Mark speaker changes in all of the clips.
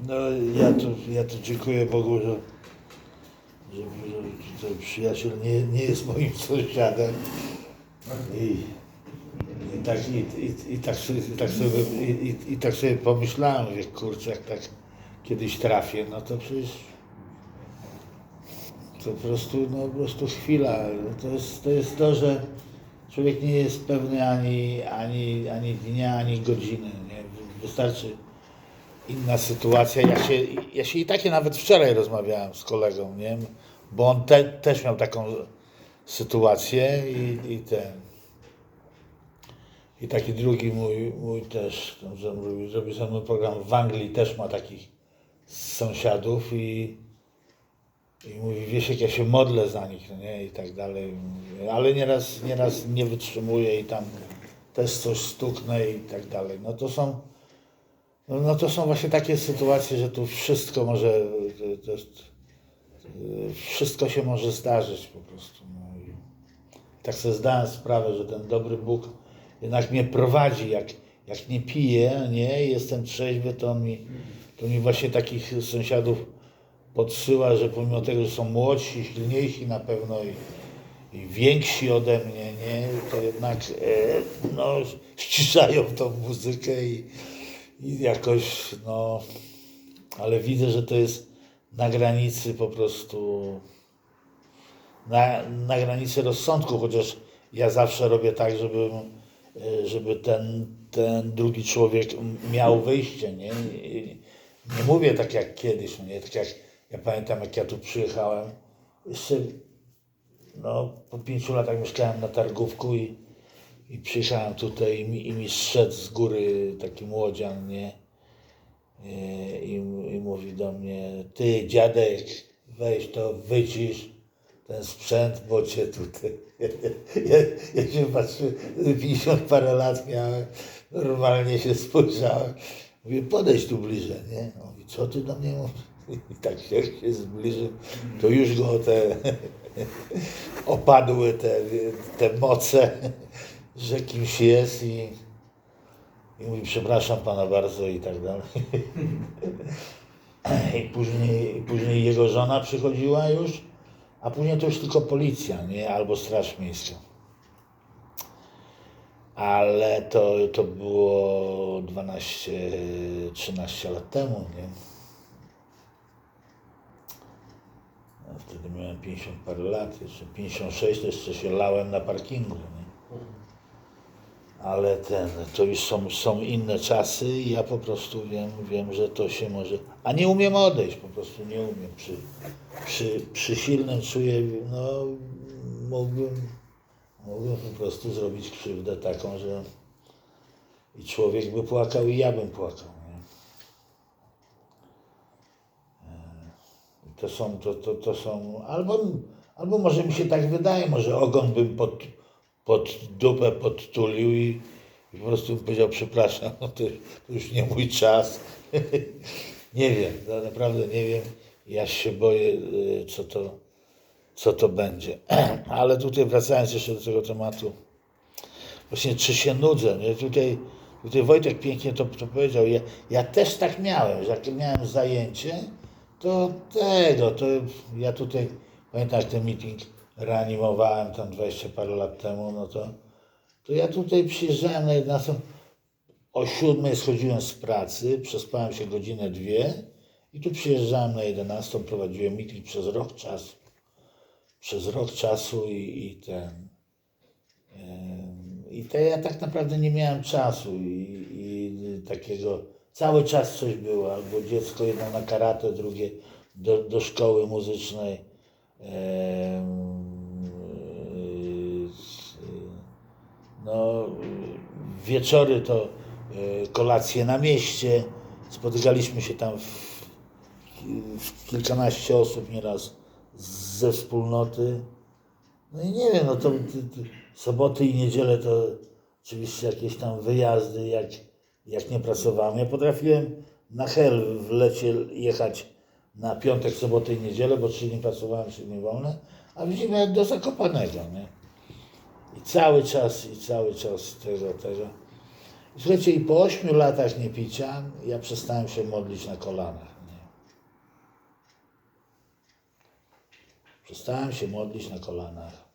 Speaker 1: No ja to, ja to dziękuję Bogu, że, że, że ten przyjaciel nie, nie jest moim sąsiadem. I, i, tak, i, i, i, tak, sobie, i, tak sobie, i, i, I tak sobie pomyślałem, że kurczę, jak tak kiedyś trafię, no to przecież to po prostu, no, po prostu chwila. To jest, to jest to, że człowiek nie jest pewny ani, ani, ani dnia, ani godziny. Nie? Wystarczy inna sytuacja. Ja się, ja się i takie nawet wczoraj rozmawiałem z kolegą, nie? bo on te, też miał taką sytuację i, i ten. I taki drugi mój, mój też, że robi, robi ze mną program w Anglii, też ma takich sąsiadów i, i mówi, wiesz jak ja się modlę za nich, no nie, i tak dalej. Ale nieraz, nieraz nie wytrzymuję i tam też coś stuknę i tak dalej. No to są, no, no to są właśnie takie sytuacje, że tu wszystko może, wszystko się może zdarzyć po prostu. No i tak sobie zdałem sprawę, że ten dobry Bóg jednak mnie prowadzi, jak, jak nie piję, nie, jestem trzeźwy, to on mi, to mi właśnie takich sąsiadów podsyła, że pomimo tego, że są młodsi, silniejsi na pewno i, i więksi ode mnie, nie, to jednak e, no, ściszają tą muzykę i, i jakoś, no, ale widzę, że to jest na granicy po prostu, na, na granicy rozsądku, chociaż ja zawsze robię tak, żeby, e, żeby ten, ten drugi człowiek miał wyjście, nie? Nie mówię tak jak kiedyś, no nie? Tak jak ja pamiętam, jak ja tu przyjechałem, jeszcze no, po pięciu latach mieszkałem na Targówku i, i przyjechałem tutaj i mi, i mi zszedł z góry taki młodzian, nie? E, I, I mówi do mnie, ty dziadek, weź to, wycisz ten sprzęt, bo cię tutaj... Ja, ja się patrzę, 50 parę lat miałem, normalnie się spojrzałem. Mówię, podejdź tu bliżej, nie? On mówi, co ty do mnie mówisz? I tak się, się zbliżył, to już go te opadły te, te moce, że kimś jest i, i mówi, przepraszam pana bardzo i tak dalej. I później, później jego żona przychodziła już, a później to już tylko policja, nie? Albo Straż Miejska. Ale to, to było 12-13 lat temu, nie? Ja wtedy miałem 50 parę lat, jeszcze 56 to jeszcze się lałem na parkingu, nie? Ale ten, to już są, są inne czasy i ja po prostu wiem, wiem, że to się może... A nie umiem odejść, po prostu nie umiem. Przy, przy, przy silnym czuję, no mógłbym, mógłbym po prostu zrobić krzywdę taką, że i człowiek by płakał i ja bym płakał. E, To są, to, to, to są, albo, albo może mi się tak wydaje, może ogon bym pod, pod dupę podtulił i, i po prostu powiedział, przepraszam, no to, to już nie mój czas. nie wiem, no naprawdę nie wiem. Ja się boję, y, co to, co to będzie. Ale tutaj wracając jeszcze do tego tematu, właśnie czy się nudzę, nie? Tutaj, tutaj Wojtek pięknie to, to powiedział, ja, ja też tak miałem, że jak miałem zajęcie, to tego, to ja tutaj, pamiętam jak ten meeting reanimowałem tam 20 parę lat temu, no to, to ja tutaj przyjeżdżałem na 11, o 7 schodziłem z pracy, przespałem się godzinę, dwie i tu przyjeżdżałem na 11, prowadziłem meeting przez rok czasu. Przez rok czasu i, i ten. I to ja tak naprawdę nie miałem czasu i, i takiego, cały czas coś było, albo dziecko jedno na karate, drugie do, do szkoły muzycznej. Em, s- no, wieczory to e, kolacje na mieście. Spotykaliśmy się tam w, w kilkanaście osób nieraz ze wspólnoty. No i nie wiem, no to, to, to soboty i niedzielę to oczywiście jakieś tam wyjazdy, jak, jak nie pracowałem. Ja potrafiłem na hel w lecie jechać na piątek, sobotę i niedzielę, bo trzy dni pracowałem, trzy dni wolne, a w zimę do Zakopanego, nie? I cały czas, i cały czas tego, tego. Słuchajcie, i po ośmiu latach niepicia ja przestałem się modlić na kolanach. Nie? Przestałem się modlić na kolanach.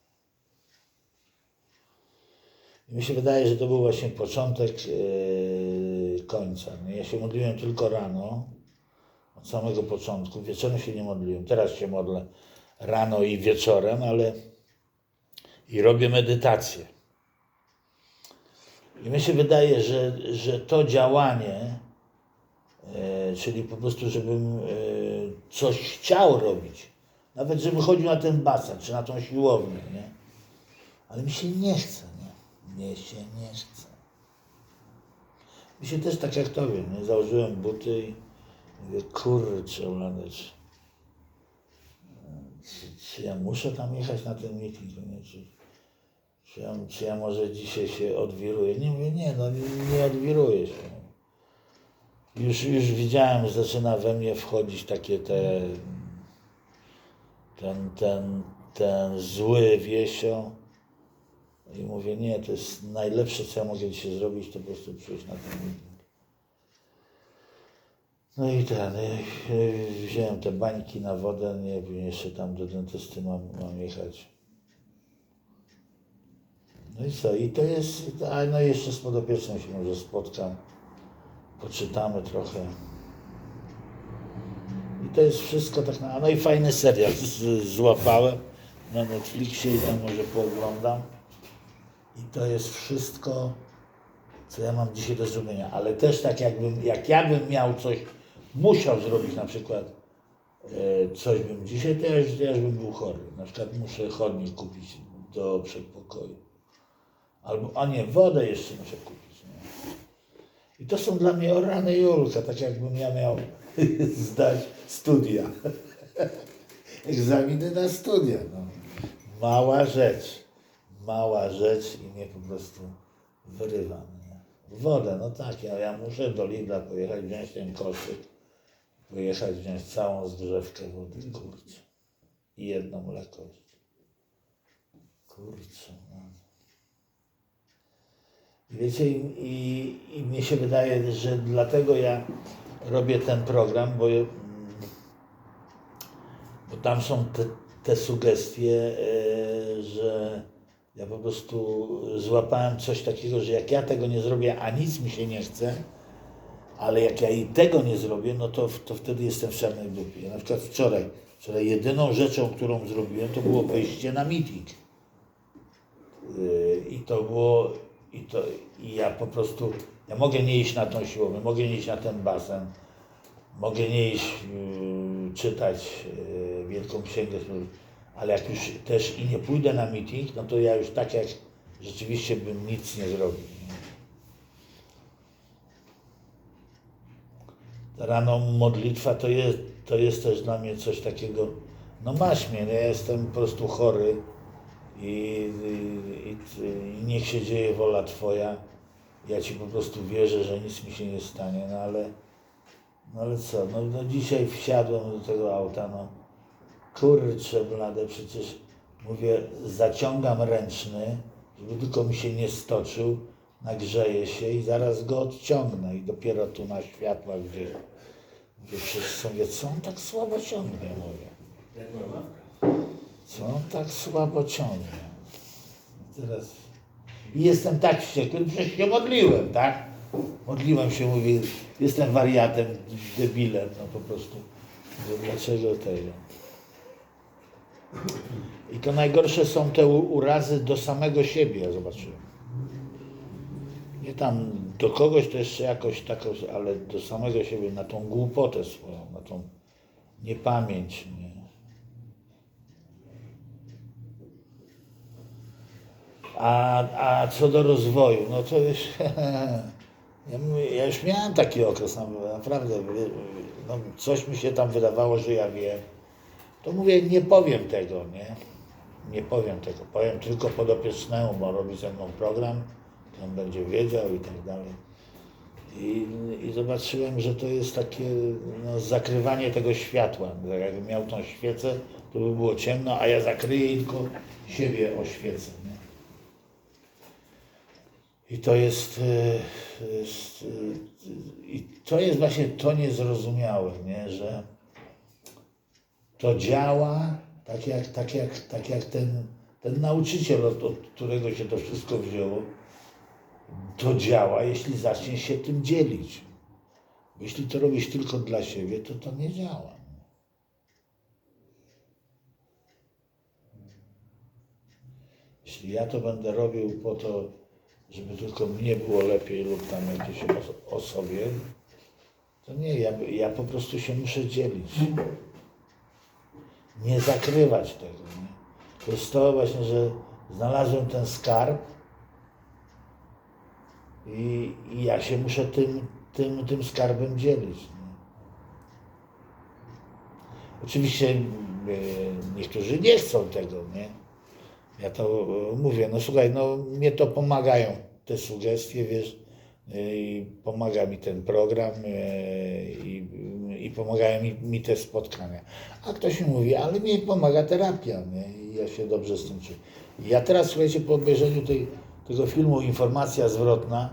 Speaker 1: I mi się wydaje, że to był właśnie początek yy, końca. Nie? Ja się modliłem tylko rano, od samego początku. Wieczorem się nie modliłem. Teraz się modlę rano i wieczorem, ale i robię medytację. I mi się wydaje, że, że to działanie, e, czyli po prostu, żebym e, coś chciał robić, nawet żebym chodził na ten basen, czy na tą siłownię, nie? Ale mi się nie chce, nie? Mnie się nie chce. Mi się też tak jak tobie, nie? Założyłem buty i mówię, kurczę, Ulanecz, czy, ja muszę tam jechać na ten meeting, nie? Czy, czy ja, czy ja może dzisiaj się odwiruję? Nie mówię, nie, no nie, nie odwiruję się. Już, już widziałem, zaczyna we mnie wchodzić takie te, ten, ten, ten zły wiesio. I mówię, nie, to jest najlepsze, co ja mogę dzisiaj zrobić, to po prostu przyjść na ten meeting. No i ten, y, y, wziąłem te bańki na wodę, nie wiem, jeszcze tam do dentysty mam, mam jechać. No i co? I to jest, a no jeszcze z podopieczną się może spotkam, poczytamy trochę. I to jest wszystko tak na... No i fajny serial z, złapałem na Netflixie i tam może pooglądam. I to jest wszystko, co ja mam dzisiaj do zrobienia. Ale też tak jakbym, jak ja bym miał coś, musiał zrobić na przykład e, coś bym dzisiaj, ja już bym był chory. Na przykład muszę chodnik kupić do przedpokoju. Albo, a nie, wodę jeszcze muszę kupić. Nie? I to są dla mnie o rany Julka, tak jakbym ja miał zdać studia. Egzaminy na studia. No. Mała rzecz. Mała rzecz i mnie po prostu wyrywa. Nie? Wodę, no tak, ja, ja muszę do Lidla pojechać, wziąć ten koszyk, pojechać, wziąć całą zdrzewkę wody, kurczę. I jedno mleko. Kurczę, no. Wiecie, i, i, i mnie się wydaje, że dlatego ja robię ten program, bo, bo tam są te, te sugestie, e, że ja po prostu złapałem coś takiego, że jak ja tego nie zrobię, a nic mi się nie chce, ale jak ja i tego nie zrobię, no to, to wtedy jestem w czarnej dupie. Na przykład wczoraj, wczoraj jedyną rzeczą, którą zrobiłem, to było wejście na meeting. Yy, I to było, i to, i ja po prostu, ja mogę nie iść na tą siłownię, mogę nie iść na ten basen, mogę nie iść yy, czytać yy, Wielką Księgę, ale jak już też i nie pójdę na meeting, no to ja już tak jak rzeczywiście bym nic nie zrobił. nie? Ta rano modlitwa to jest, to jest też dla mnie coś takiego, no masz mnie, no ja jestem po prostu chory i, i, i, niech się dzieje wola Twoja. Ja Ci po prostu wierzę, że nic mi się nie stanie, no ale, no ale co, no, no dzisiaj wsiadłem do tego auta, no kurczę blade, przecież mówię, zaciągam ręczny, żeby tylko mi się nie stoczył, nagrzeje się i zaraz go odciągnę i dopiero tu na światłach gdzie mówię, przecież sobie, co on tak słabo ciągnie, mówię. Co on tak słabo ciągnie? Teraz... I jestem tak wściekły, przecież się modliłem, tak? Modliłem się, mówię, jestem wariatem, debilem, no po prostu. Mówię, dlaczego tego? I to najgorsze są te urazy do samego siebie, ja zobaczyłem. Nie tam do kogoś to jeszcze jakoś taką, ale do samego siebie, na tą głupotę swoją, na tą niepamięć. Nie? A, a co do rozwoju, no to już, ja, już miałem taki okres, na- naprawdę, no, coś mi się tam wydawało, że ja wiem. To mówię, nie powiem tego, nie? Nie powiem tego. Powiem tylko podopiecznemu, bo robi ze mną program, on będzie wiedział i tak dalej. I, I zobaczyłem, że to jest takie no, zakrywanie tego światła. Jakbym miał tą świecę, to by było ciemno, a ja zakryję i tylko siebie oświecę. I to jest, e, e, i to jest właśnie to niezrozumiałe, nie? że to działa tak jak, tak jak, tak jak ten, ten nauczyciel, od, od którego się to wszystko wzięło, to działa, jeśli zaczniesz się tym dzielić. Bo jeśli to robisz tylko dla siebie, to to nie działa. Jeśli ja to będę robił po to, żeby tylko mnie było lepiej lub tam jakiejś oso- osobie, to nie, ja, ja po prostu się muszę dzielić. Nie zakrywać tego. Nie? To jest to właśnie, że znalazłem ten skarb i, i ja się muszę tym, tym, tym skarbem dzielić. Nie? Oczywiście e, niektórzy nie chcą tego, nie? Ja to e, mówię, no słuchaj, no mnie to pomagają te sugestie, wiesz, e, i pomaga mi ten program i, i pomagają mi, mi te spotkania. A ktoś mi mówi, ale mi pomaga terapia, nie? I ja się dobrze z tym czuję. Ja teraz, słuchajcie, po obejrzeniu tej, tego filmu Informacja Zwrotna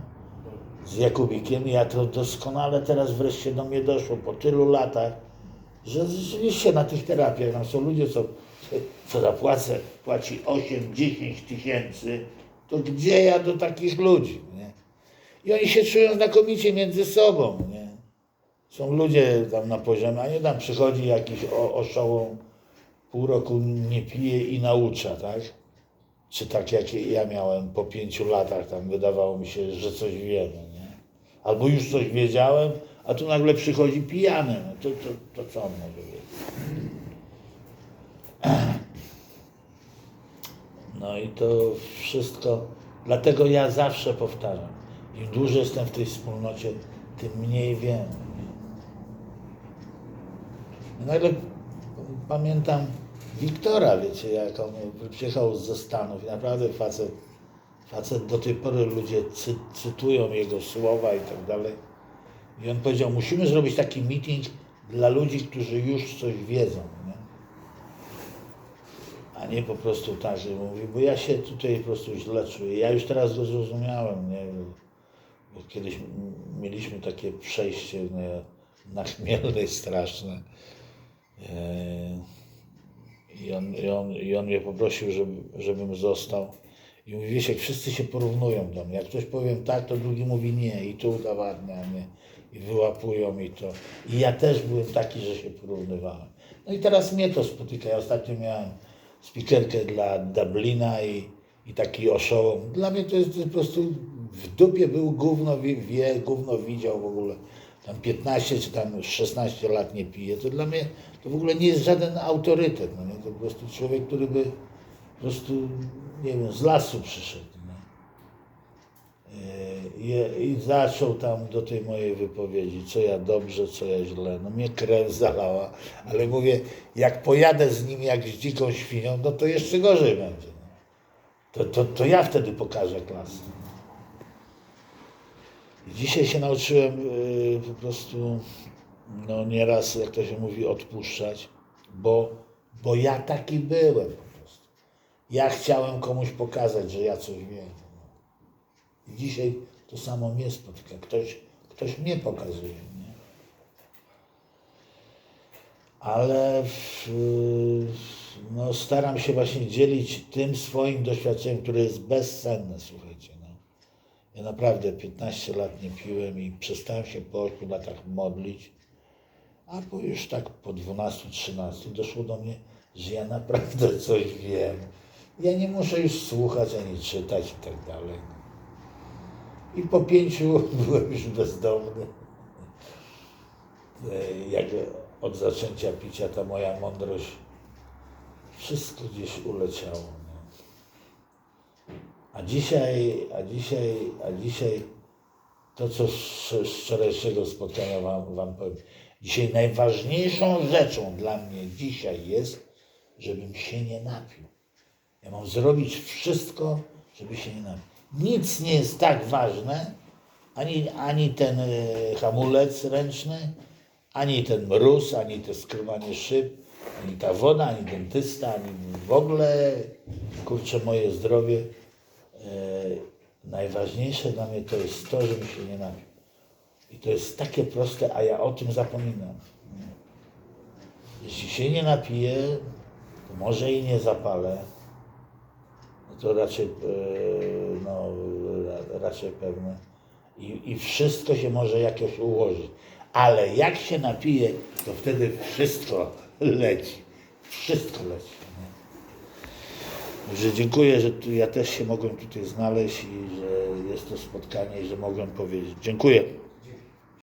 Speaker 1: z Jakubikiem, ja to doskonale teraz wreszcie do mnie doszło, po tylu latach, że rzeczywiście na tych terapiach tam są ludzie, co, co zapłacę, płaci 8-10 tysięcy, to gdzie ja do takich ludzi, nie? I oni się czują znakomicie między sobą, nie? Są ludzie tam na poziomie, a nie tam przychodzi jakiś o- oszołom, pół roku nie pije i naucza, tak? Czy tak jak ja miałem po pięciu latach, tam wydawało mi się, że coś wiemy, nie? Albo już coś wiedziałem, a tu nagle przychodzi pijany, no to, to, to co on może wiedzieć? No i to wszystko, dlatego ja zawsze powtarzam, im dłużej jestem w tej wspólnocie, tym mniej wiem. Nagle pamiętam Wiktora, wiecie, jak on przyjechał ze Stanów i naprawdę facet, facet do tej pory ludzie cy, cytują jego słowa i tak dalej. I on powiedział, musimy zrobić taki meeting dla ludzi, którzy już coś wiedzą. Nie? A nie po prostu tak, że mówi, bo ja się tutaj po prostu źle czuję. Ja już teraz go zrozumiałem, nie? Bo kiedyś mieliśmy takie przejście nie? na chmielnej straszne. Eee, I on, i, on, I on mnie poprosił, żeby, żebym został. I mówi, wiesz, jak wszyscy się porównują do mnie. Jak ktoś powiem tak, to drugi mówi nie. I tu udowadnia, nie? I wyłapują i to. I ja też byłem taki, że się porównywałem. No i teraz mnie to spotyka. Ja ostatnio miałem spikerkę dla Dublina i, i taki oszołom. Dla mnie to jest po prostu w dupie był gówno wie, wie, gówno widział w ogóle. Tam 15 czy tam 16 lat nie pije. To dla mnie to w ogóle nie jest żaden autorytet. No? To prostu człowiek, który by po prostu, nie wiem, z lasu przyszedł. I, I zaczął tam do tej mojej wypowiedzi, co ja dobrze, co ja źle. No mnie krew zalała, ale mówię, jak pojadę z nim jak z dziką świnią, no to jeszcze gorzej będzie. No. To, to, to ja wtedy pokażę klasę. Dzisiaj się nauczyłem y, po prostu, no nieraz, jak to się mówi, odpuszczać, bo, bo ja taki byłem po prostu. Ja chciałem komuś pokazać, że ja coś wiem. I dzisiaj to samo mnie spotyka. Ktoś, ktoś mnie pokazuje. Nie? Ale no, staram się właśnie dzielić tym swoim doświadczeniem, które jest bezcenne, słuchajcie. No. Ja naprawdę 15 lat nie piłem i przestałem się po 8 latach modlić, a po już tak po 12-13 doszło do mnie, że ja naprawdę coś wiem. Ja nie muszę już słuchać ani czytać i tak dalej. I po pięciu byłem już bezdomny. E, Jak od zaczęcia picia ta moja mądrość, wszystko gdzieś uleciało. A dzisiaj, a dzisiaj, a dzisiaj to, co z z wczorajszego spotkania wam, wam powiem. Dzisiaj najważniejszą rzeczą dla mnie dzisiaj jest, żebym się nie napił. Ja mam zrobić wszystko, żeby się nie napił. Nic nie jest tak ważne, ani, ani ten e, hamulec ręczny, ani ten mróz, ani to skrywanie szyb, ani ta woda, ani dentysta, ani w ogóle, kurczę, moje zdrowie. E, Najważniejsze dla mnie to jest to, żeby się nie napił. I to jest takie proste, a ja o tym zapominam. Jeśli się nie napiję, to może i nie zapalę. No to raczej, e, no, ra- raczej pewne. I, I wszystko się może jakoś ułożyć. Ale jak się napije, to wtedy wszystko leci. Wszystko leci. Także dziękuję, że tu ja też się mogłem tutaj znaleźć i że jest to spotkanie i że mogłem powiedzieć. Dziękuję.